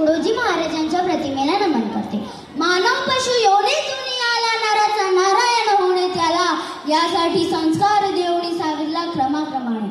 तुकडोजी महाराजांच्या प्रतिमेला नमन करते. मानव पशु योनीतून आला नराचा नारायण होणे त्याला. यासाठी संस्कार देवणी साविरला क्रमाक्रमाने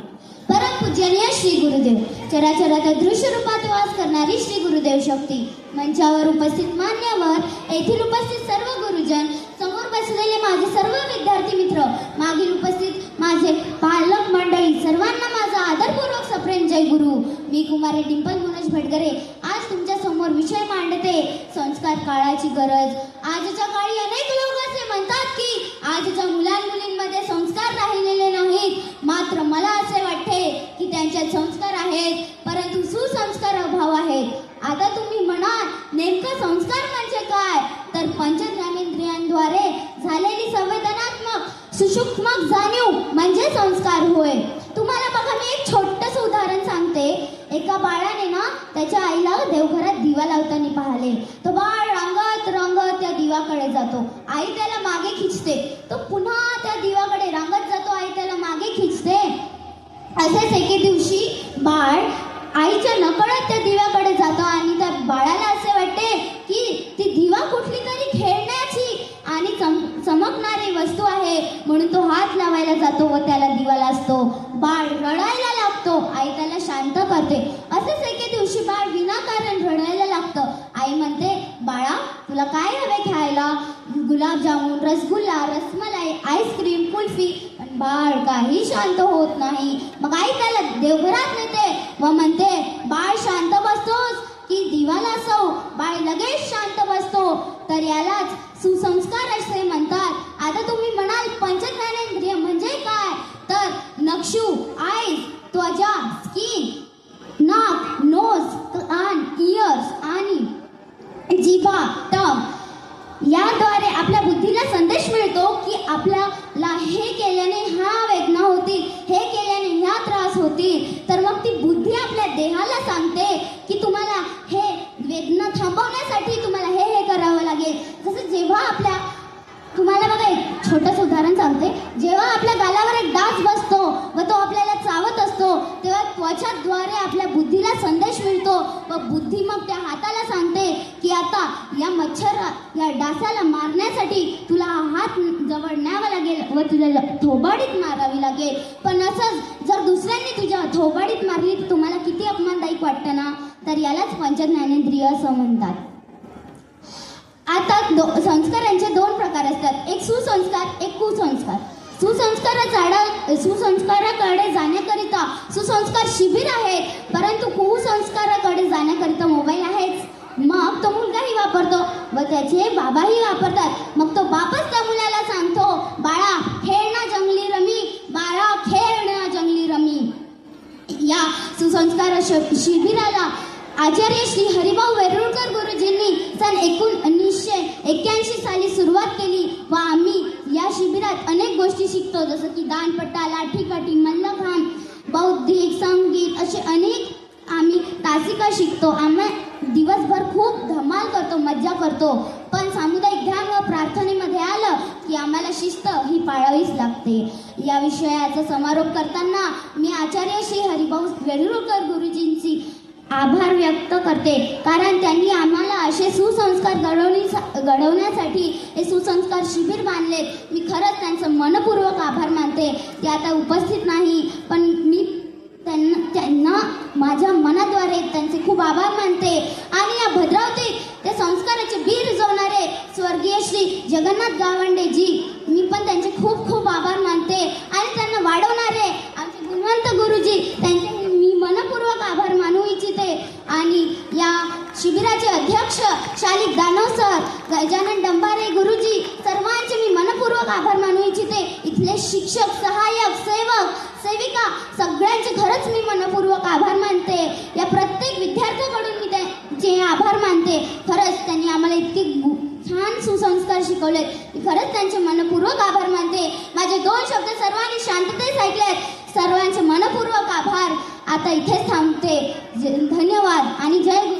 परम पूजनीय श्री गुरुदेव चराचरात दृश्य रूपात वास करणारी श्री गुरुदेव शक्ती मंचावर उपस्थित मान्यवर येथील उपस्थित सर्व गुरुजन समोर बसलेले माझे सर्व विद्यार्थी मित्र मागील उपस्थित माझे पालक मंडळी सर्वांना माझा आदरपूर्वक सप्रेम जय गुरु. मी कुमारी डिंपल मनोज भटकरे आज तुमच्यासमोर विषय मांडते. संस्कार काळाची गरज. आजच्या काळी अनेक लोक असे म्हणतात की आजच्या मुलां मुलींमध्ये संस्कार राहिलेले नाहीत. मात्र मला असे वाटते की त्यांच्यात संस्कार आहेत परंतु सुसंस्कार अभाव आहेत. आता तुम्ही म्हणाल नेमकं संस्कार म्हणजे काय? तर पंचज्ञान झालेली संवेदनात्मक सुसूक्ष्मक जाणीव म्हणजे संस्कार होय तुम्हाला बघा मी एक छोटस उदाहरण सांगते एका बाळाने ना त्याच्या आईला देवघरात दिवा लावताना पाहिले. तो बाळ रंगत रंगत त्या दिवाकडे जातो. आई त्याला मागे खिचते. तो पुन्हा त्या दिवाकडे रंगत जातो आई त्याला मागे खिचते. असेच एके दिवशी बाळ आईच्या नकळत त्या दिव्याकडे जातो आणि त्या बाळाला असे वाटते की ती दिवा कुठली तरी खेळण्याची आणि चम- चमकणारी वस्तू आहे म्हणून तो हात लावायला जातो व त्याला दिवा लाजतो बाळ रडायला लागतो. आई त्याला शांत करते. असेच एके दिवशी बाळ विनाकारण रडायला लागतं. आई म्हणते बाळा तुला काय हवे खायला? Gulab jamun rasgulla rasmalai ice cream kulfi. पण बाळ काही शांत होत नाही. मग आई त्याला देवघरात नेते व म्हणते बाळ शांत बसतोस की दिवाला असो बाळ लगेच शांत बसतो. तर यालाच सुसंस्कार असे म्हणतात आता तुम्ही म्हणाल पंचज्ञानेंद्रिय म्हणजे काय तर नक्षू आय त्वचा स्किन नाक नोज कान इयर्स आणि जिभा टंग याद्वारे आपल्या बुद्धीला संदेश मिळतो की आपल्याला हे केल्याने ह्या वेदना होतील हे केल्याने ह्या त्रास होतील तर मग ती बुद्धी आपल्या देहाला सांगते की तुम्हाला हे वेदना थांबवण्यासाठी तुम्हाला हे हे करावं लागेल. जसं जेव्हा आपल्या तुम्हाला बघा एक छोटंसं उदाहरण सांगते. जेव्हा आपल्या गालावर एक डास बसतो व तो आपल्याला चावत असतो तेव्हा त्वचाद्वारे आपल्या बुद्धीला संदेश मिळतो व बुद्धी मग त्या हाताला या मच्छर या डासाला मारण्यासाठी तुला हात जवळ न्यावा लागेल व तुला थोबाडीत मारावी लागेल. पण असंच जर दुसऱ्यांनी तुझ्या थोबाडीत मारली तर तुम्हाला किती अपमानदायक वाटतं ना? तर यालाच पंचज्ञानेंद्रिय असं म्हणतात. आता दो संस्कारांचे दोन प्रकार असतात. एक सुसंस्कार एक कुसंस्कार. सुसंस्कार झाडा सुसंस्काराकडे जाण्याकरिता सुसंस्कार शिबिर आहे परंतु कुसंस्कार त्याचे बाबाही वापरतात. मग तो बापच त्या मुलाला सांगतो बाळा खेळ ना जंगली रमी. बाळा खेळ ना जंगली रमी. या सुसंस्कार शिबिराला आचार्य श्री हरिभाऊ वेरुळकर गुरुजींनी सन एकोणीसशे एक्क्याऐंशी साली सुरुवात केली व आम्ही या शिबिरात अनेक गोष्टी शिकतो जसं की दानपट्टा लाठीकाठी मल्लखांब बौद्धिक संगीत असे अनेक आम्ही तासिका शिकतो. आम्ही करतो मज्जा करतो. पण सामुदायिक ध्यान व प्रार्थनेमध्ये आलं की आम्हाला शिस्त ही पाळावीच लागते. या विषयाचा समारोप करताना मी आचार्य श्री हरिभाऊ वेरुळकर गुरुजींची आभार व्यक्त करते. कारण त्यांनी आम्हाला असे सुसंस्कार घडवणी घडवण्यासाठी हे सुसंस्कार शिबिर बांधले मी खरंच त्यांचं मनपूर्वक आभार मानते. ते आता उपस्थित नाही पण मी त्यांना त्यांना माझ्या मनाद्वारे त्यांचे खूप आभार मानते. आणि या भद्रावतीत जगन्नाथ गावंडे जी मी पण त्यांचे खूप खूप आभार मानते आणि त्यांना वाढवणारे आमचे गुणवंत गुरुजी त्यांचे मी मनपूर्वक आभार मानू इच्छिते. आणि या शिबिराचे अध्यक्ष शालिक दानव सर गजानन डंबारे गुरुजी सर्वांचे मी मनपूर्वक आभार मानू इच्छिते. इथले शिक्षक सहाय्यक सेवक सेविका सगळ्यांचे खरंच मी मनपूर्वक आभार मानते. या प्रत्येक विद्यार्थ्याकडून मी त्यांचे आभार मानते खरंच त्यांनी आम्हाला इतके गु- छान सुसंस्कार मी खरंच त्यांचे मनपूर्वक आभार मानते. माझे दोन शब्द सर्वांनी शांततेत ऐकलेत. सर्वांचे मनपूर्वक आभार. आता इथेच थांबते. ज- धन्यवाद आणि जय गुरु.